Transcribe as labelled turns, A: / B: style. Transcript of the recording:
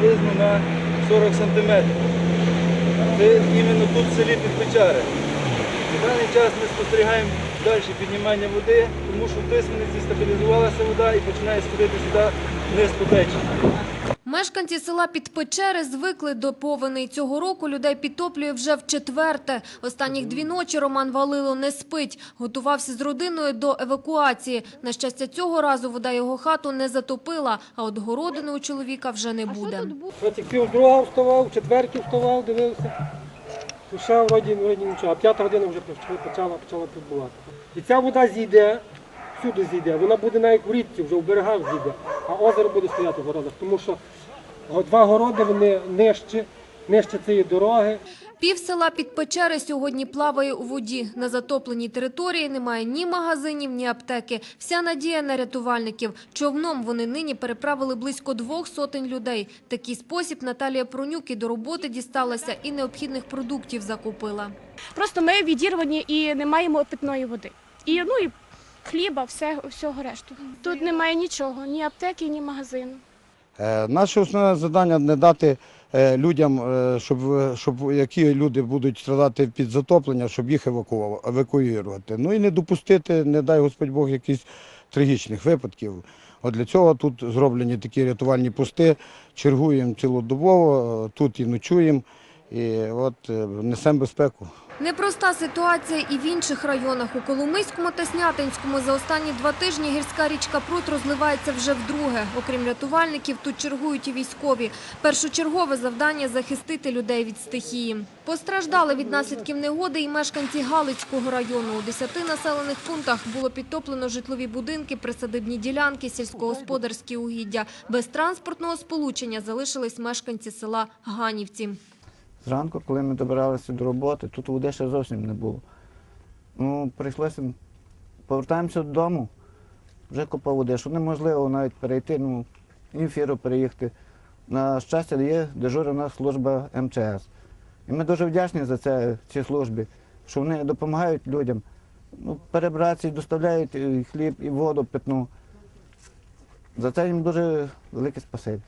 A: приблизно на 40 сантиметрів. Це іменно тут в селі Підпечари. На даний час ми спостерігаємо далі піднімання води, тому що в Тисмениці стабілізувалася вода і починає сходити сюди вниз по течії.
B: Мешканці села Підпечери звикли до повеней. Цього року людей підтоплює вже в четверте. Останніх дві ночі Роман Валило не спить. Готувався з родиною до евакуації. На щастя, цього разу вода його хату не затопила, а от городини у чоловіка вже не буде.
C: Третій пів друга вставав, четвертій вставав, дивився. Ще вроді, вроді нічого. А п'ята година вже почала, почала, почала підбувати. І ця вода зійде, всюди зійде. Вона буде навіть в річці, вже в берегах зійде, а озеро буде стояти в городах. Тому що два городи вони нижче, нижче цієї дороги.
B: Пів села Підпечери сьогодні плаває у воді. На затопленій території немає ні магазинів, ні аптеки. Вся надія на рятувальників. Човном вони нині переправили близько двох сотень людей. Такий спосіб Наталія Пронюк і до роботи дісталася і необхідних продуктів закупила.
D: Просто ми відірвані і не маємо питної води. І ну і хліба, все, всього решту. Тут немає нічого, ні аптеки, ні магазину.
E: Е, Наше основне завдання не дати е, людям, е, щоб, щоб які люди будуть страдати під затоплення, щоб їх евакуювати. Ну і не допустити, не дай Господь Бог, якихось трагічних випадків. От для цього тут зроблені такі рятувальні пости, чергуємо цілодобово, тут і ночуємо, і от несемо безпеку.
B: Непроста ситуація і в інших районах. У Коломийському та Снятинському за останні два тижні гірська річка Прут розливається вже вдруге. Окрім рятувальників, тут чергують і військові. Першочергове завдання – захистити людей від стихії. Постраждали від наслідків негоди і мешканці Галицького району. У 10 населених пунктах було підтоплено житлові будинки, присадибні ділянки, сільськогосподарські угіддя. Без транспортного сполучення залишились мешканці села Ганівці.
F: Зранку, коли ми добиралися до роботи, тут води ще зовсім не було. Ну, прийшлося, повертаємося додому, вже купа води, що неможливо навіть перейти, ну, інфіру переїхати. На щастя, є дежурна служба МЧС. І ми дуже вдячні за це цій службі, що вони допомагають людям. Ну, перебратися доставляють і хліб, і воду питну. За це їм дуже велике спасибі.